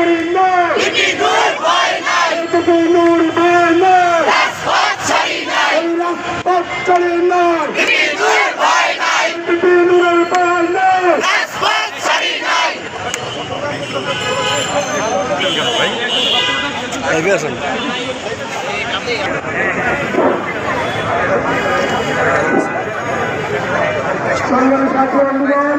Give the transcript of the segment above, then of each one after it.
ছাড়ি না বিদুর ভয় নাই এটুকু লড়বে না রাজপথ ছাড়ি নাই এই রাস্তা ছাড়ি না বিদুর ভয় নাই এটুকু লড়বে না রাজপথ ছাড়ি নাই সংগ্রামী ছাত্র বন্ধুগণ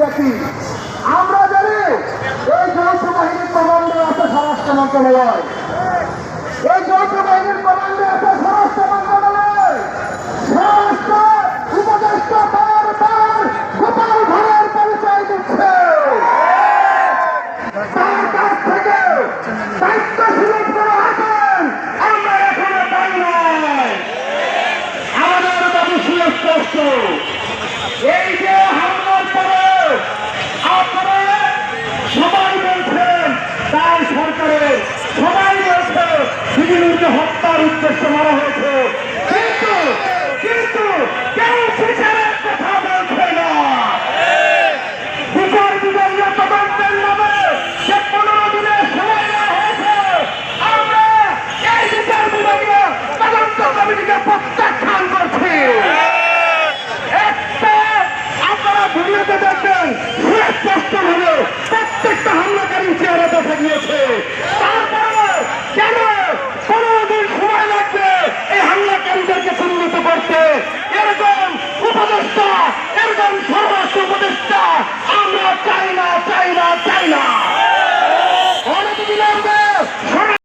প্রতিক্রিয়া আমরা জানি এই যৌথ বাহিনীর কমান্ডার আছে স্বরাষ্ট্র মন্ত্রণালয় এই যৌথ বাহিনীর কমান্ডার হত্যার উদ্দেশ্য মারা হয়েছে। কিন্তু কিন্তু কেউ বিচারের কথা বলছে না। বিচার বিভাগীয় তদন্তের নামে যে পনেরো দিনের সময় দেওয়া হয়েছে, আমরা এই বিচার বিভাগীয় তদন্ত কমিটিকে প্রত্যাখ্যান করছি। আপনারা ভিডিওতে দেখবেন, সুস্পষ্ট ভাবে প্রত্যেকটা হামলাকারী চেহারাটা থাকিয়েছে